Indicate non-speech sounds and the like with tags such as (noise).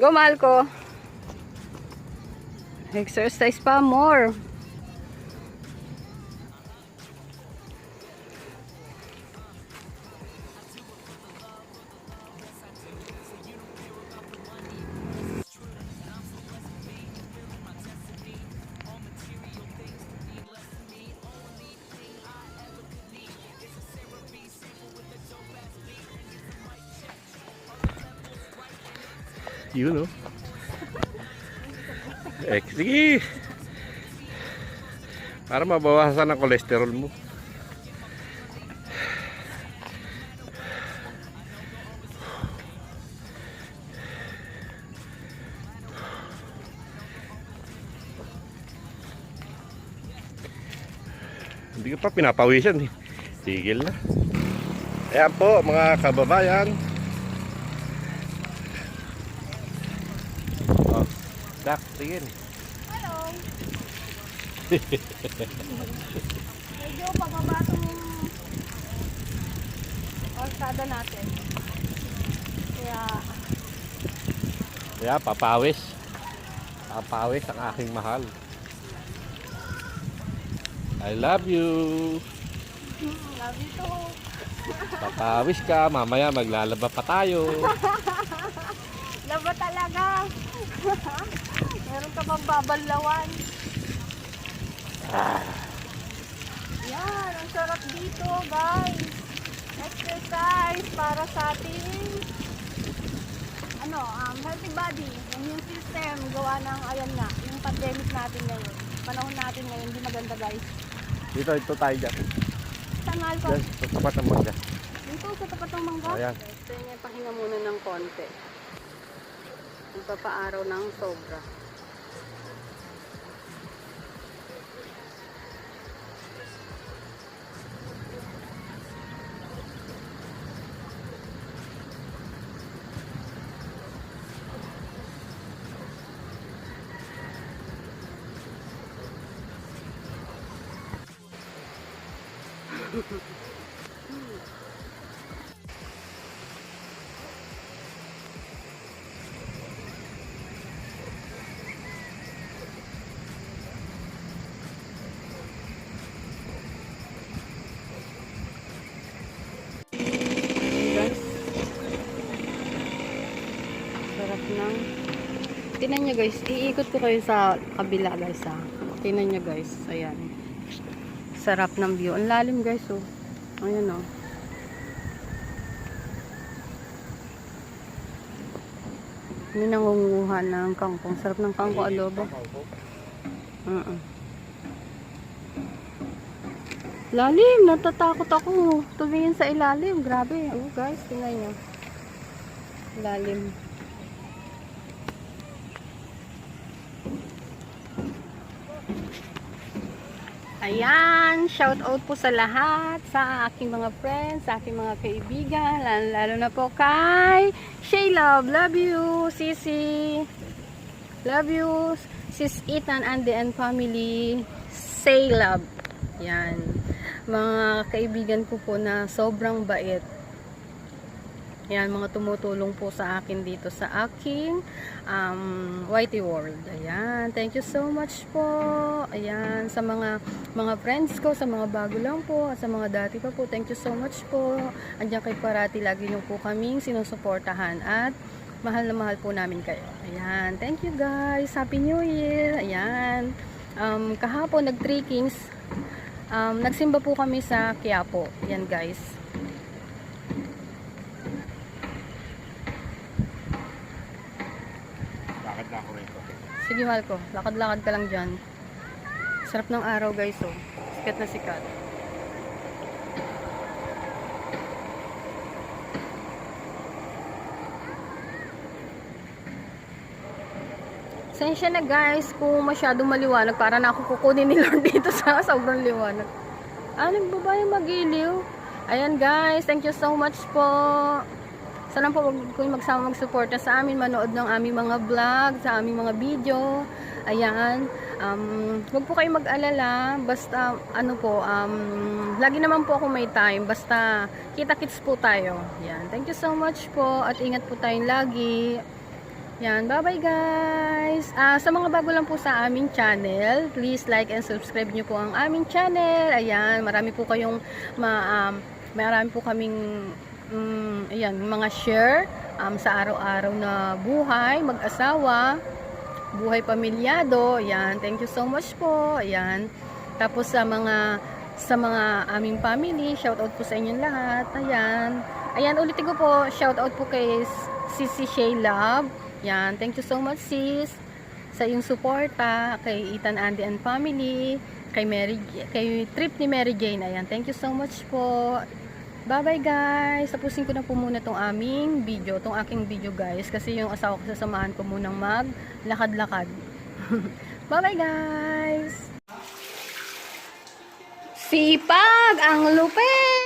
Go, Malco. Exercise pa more. Yun, oh. Eh, sige. Para mabawasan ang kolesterol mo. Hindi ka pa pinapawisan eh. Tigil na. Ayan po mga kababayan. Dak, tingin. Hello. (laughs) Medyo pababa itong orsada natin. Kaya, Kaya papawis. Papawis ang aking mahal. I love you. hmm, love you too. Papawis ka. Mamaya maglalaba pa tayo. (laughs) Talaga. Meron ka bang babalawan? Yan, ang sarap dito, guys. Exercise para sa ating ano, um, healthy body, immune system, gawa ng, ayan nga, yung pandemic natin ngayon. Panahon natin ngayon, hindi maganda, guys. Dito, ito tayo dyan. Saan ko? Dyan, sa tapat ng mangga. Dito, sa tapat ng mangga. Ayan. Gusto niya pahinga muna ng konti. Magpapaaraw ng sobra. guys. (laughs) Tinan nyo guys, iikot ko kayo sa kabila guys ha. Tinan nyo guys, ayan. Sarap ng view. Ang lalim guys oh. Ayan oh. May nangunguha ng kangkong. Sarap ng kangkong adobo. Uh -uh. Lalim, natatakot ako. Tumingin sa ilalim. Grabe. Oh, guys, tingnan nyo. Lalim. Ayan, shout out po sa lahat, sa aking mga friends, sa aking mga kaibigan, lalo, lalo na po kay Shay Love, love you, Sisi, love you, Sis Ethan and the and family, say love. Yan, mga kaibigan ko po na sobrang bait. Yan, mga tumutulong po sa akin dito sa aking um, Whitey World. Ayan, thank you so much po. Ayan, sa mga mga friends ko, sa mga bago lang po, sa mga dati pa po, thank you so much po. Andiyan kay parati, lagi niyo po kaming sinusuportahan at mahal na mahal po namin kayo. Ayan, thank you guys. Happy New Year. Ayan, um, kahapon nag-3 Kings, um, nagsimba po kami sa Quiapo. Ayan guys. Bakit na ako rito? Sige, mahal ko. Lakad-lakad ka lang dyan. Sarap ng araw, guys, oh. Sikat na sikat. Sensya na guys kung masyadong maliwanag para na ako kukunin ni (laughs) Lord dito sa sobrang liwanag. Ah, nagbaba yung magiliw. Ayan guys, thank you so much po. Sana po wag kayong magsama magsuporta sa amin, manood ng aming mga vlog, sa aming mga video. Ayan. Um, wag po kayong mag-alala. Basta, ano po, um, lagi naman po ako may time. Basta, kita-kits po tayo. Yan. Thank you so much po. At ingat po tayong lagi. Yan. Bye-bye guys. Ah, sa mga bago lang po sa aming channel, please like and subscribe nyo po ang aming channel. Ayan. Marami po kayong ma, um, marami po kaming mm, ayan, mga share um, sa araw-araw na buhay, mag-asawa, buhay pamilyado. Ayan, thank you so much po. Ayan. Tapos sa mga sa mga aming family, shout out po sa inyong lahat. Ayan. Ayan, ulitin ko po, shout out po kay Sissy Shay Love. Ayan, thank you so much sis sa iyong suporta kay Ethan Andy and family, kay Mary kay trip ni Mary Jane. Ayan, thank you so much po. Bye-bye guys. Tapusin ko na po muna tong aming video, tong aking video guys kasi yung asawa ko sasamahan ko munang mag lakad-lakad. (laughs) Bye-bye guys. Sipag ang lupit.